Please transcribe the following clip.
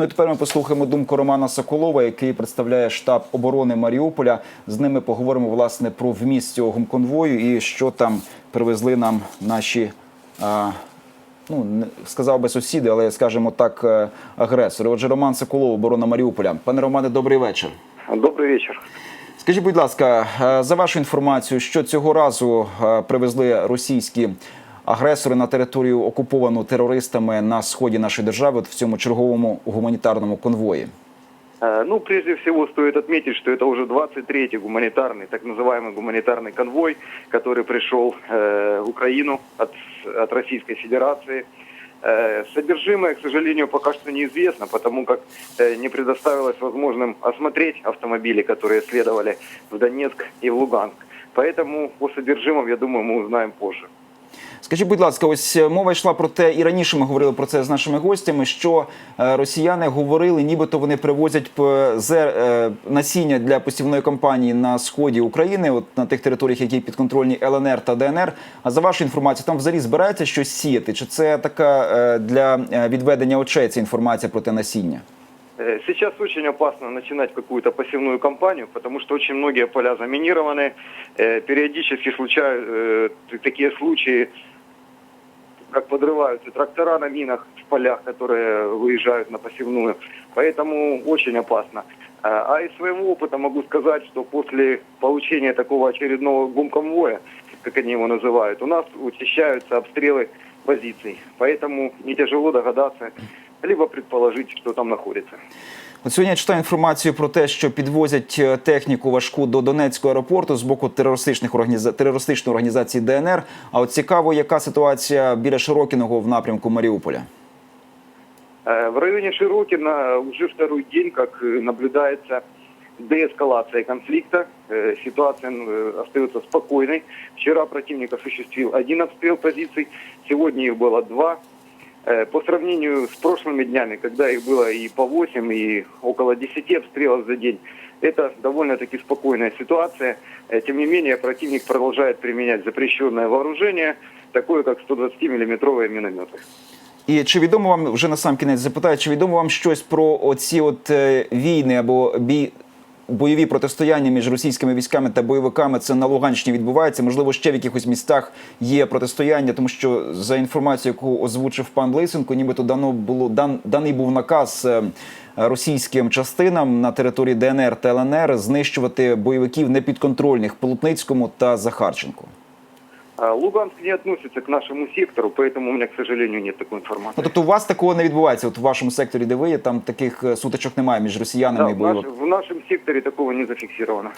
Ну і тепер ми послухаємо думку Романа Соколова, який представляє штаб оборони Маріуполя. З ними поговоримо власне про вміст цього гумконвою і що там привезли нам наші. А, Ну, сказав би сусіди, але скажімо так, е, агресори. Отже, Роман Соколов, оборона Маріуполя. Пане Романе, добрий вечір. Добрый вечер. Скажіть, будь ласка, е, за вашу інформацію, що цього разу е, привезли російські агресори на територію окуповану терористами на сході нашої держави, от в цьому черговому гуманітарному конвої? Э, Ну, прежде всего стоит отметить, что это уже 23-й гуманитарный, так называемый гуманитарный конвой, который пришел э, в Украину от, от Российской Федерации. Э, Содержимое, к сожалению, пока что неизвестно, потому как э, не предоставилось возможным осмотреть автомобили, которые следовали в Донецк и в Луганск. Поэтому по содержимому, я думаю, мы узнаем позже. Скажіть, будь ласка, ось е, мова йшла про те, і раніше ми говорили про це з нашими гостями, що е, росіяни говорили, нібито вони привозять е, насіння для посівної кампанії на сході України, от на тих територіях, які підконтрольні ЛНР та ДНР. А за вашу інформацію, там взагалі збирається щось сіяти? Чи це така для відведення очей ця інформація про те насіння? Э, Сейчас очень опасно начинать какую-то посевную кампанию, потому что очень многие поля заминированы. Э, Периодически случаются э, такие случаи, как подрываются трактора на минах в полях, которые выезжают на посевную. Поэтому очень опасно. А из своего опыта могу сказать, что после получения такого очередного гумконвоя, как они его называют, у нас учащаются обстрелы позиций. Поэтому не тяжело догадаться, либо предположить, что там находится. От сьогодні я читаю інформацію про те, що підвозять е, техніку важку до Донецького аеропорту з боку терористичних організа... терористичної організації ДНР. А от цікаво, яка ситуація біля Широкіного в напрямку Маріуполя? Э, В районе Широкина уже второй день, как э, наблюдается деэскалация конфликта. Э, Ситуация э, остается спокойной. Вчера противник осуществил один обстрел позиций, сегодня их было два. Э, По сравнению с прошлыми днями, когда их было и по 8, и около 10 обстрелов за день, это довольно-таки спокойная ситуация. Э, Тем не менее, противник продолжает применять запрещенное вооружение, такое как 120-миллиметровые минометы. І чи відомо вам вже на сам кінець запитаю, чи відомо вам щось про оці от е, війни або бій? Бойові протистояння між російськими військами та бойовиками це на Луганщині відбувається. Можливо, ще в якихось містах є протистояння, тому що за інформацією, яку озвучив пан Лисенко, нібито дано було дан даний був наказ е, російським частинам на території ДНР та ЛНР знищувати бойовиків непідконтрольних Плутницькому та Захарченку. Луганск не относится к нашему сектору, поэтому у меня, к сожалению, нет такой информации. Ну тобто, у вас такого не відбувається. От в вашому секторі, де ви є, там таких е, сутичок немає між росіянами Да, і бойовиками. в нашому секторі такого не зафиксировано.